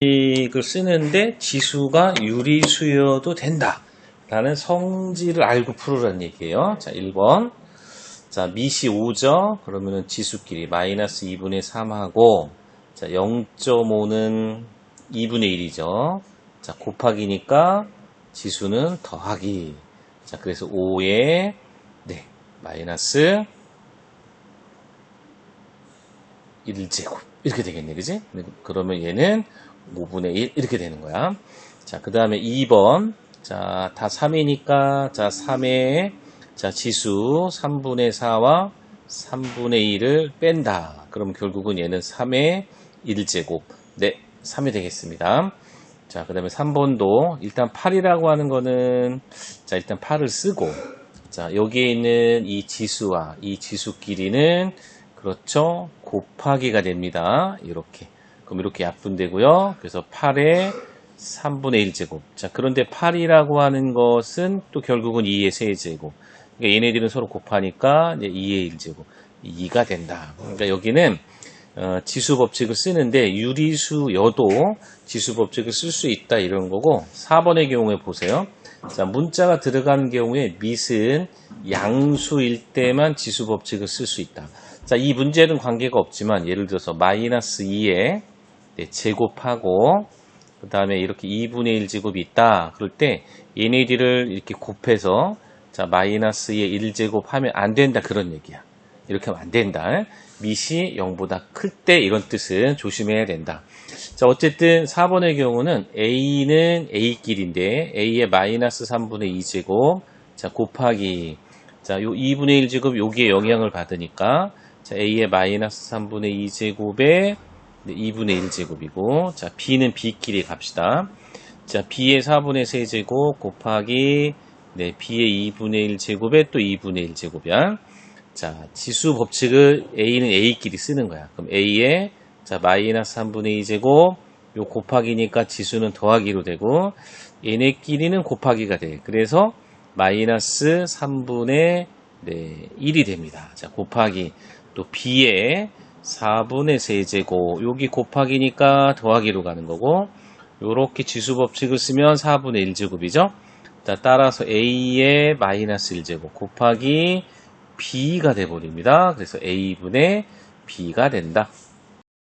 법칙을 쓰는데 지수가 유리수여도 된다. 라는 성질을 알고 풀으라는 얘기예요. 자, 1번. 자, 미시 5죠? 그러면은 지수끼리 마이너스 2분의 3하고, 자, 0.5는 2분의 1이죠. 자, 곱하기니까 지수는 더하기. 자, 그래서 5에, 네, 마이너스 1제곱. 이렇게 되겠네, 그지? 그러면 얘는 5분의 1 이렇게 되는 거야. 자, 그 다음에 2번. 자, 다 3이니까 자, 3의 자, 지수 3분의 4와 3분의 1을 뺀다. 그럼 결국은 얘는 3의 1제곱. 네, 3이 되겠습니다. 자, 그 다음에 3번도 일단 8이라고 하는 거는 자, 일단 8을 쓰고 자, 여기에 있는 이 지수와 이 지수끼리는 그렇죠. 곱하기가 됩니다. 이렇게. 그럼 이렇게 약분되고요. 그래서 8의 3분의 1제곱. 자, 그런데 8이라고 하는 것은 또 결국은 2의 세제곱. 그러니까 얘네들은 서로 곱하니까 이제 2의 1제곱. 2가 된다. 그러니까 여기는 어, 지수 법칙을 쓰는데 유리수여도 지수 법칙을 쓸 수 있다 이런 거고 4번의 경우에 보세요. 자, 문자가 들어가는 경우에 밑은 양수일 때만 지수 법칙을 쓸 수 있다. 자, 이 문제는 관계가 없지만 예를 들어서 마이너스 2에 네, 제곱하고 그 다음에 이렇게 2분의 1 제곱이 있다. 그럴 때 얘네들을 이렇게 곱해서 자 마이너스의 1제곱 하면 안 된다 그런 얘기야. 이렇게 하면 안 된다. 밑이 0보다 클 때 이런 뜻은 조심해야 된다. 자 어쨌든 4번의 경우는 A는 A끼리인데 A의 마이너스 3분의 2제곱 자 곱하기 자 요 2분의 1제곱 여기에 영향을 받으니까 자 A의 마이너스 3분의 2제곱에 2분의 1제곱이고 자 B는 B끼리 갑시다. 자 B의 4분의 3제곱 곱하기 네, B의 2분의 1제곱에 또 2분의 1제곱이야. 자 지수 법칙을 A는 A끼리 쓰는 거야. 그럼 A의 자 마이너스 3분의 2제곱 요 곱하기니까 지수는 더하기로 되고 얘네끼리는 곱하기가 돼. 그래서 마이너스 3분의 네, 1이 됩니다. 자 곱하기 또 B의 4분의 세제곱 여기 곱하기니까 더하기로 가는 거고 요렇게 지수 법칙을 쓰면 4분의 1제곱이죠. 자, 따라서 a의 마이너스 1제곱 곱하기 b가 돼버립니다. 그래서 a분의 b가 된다.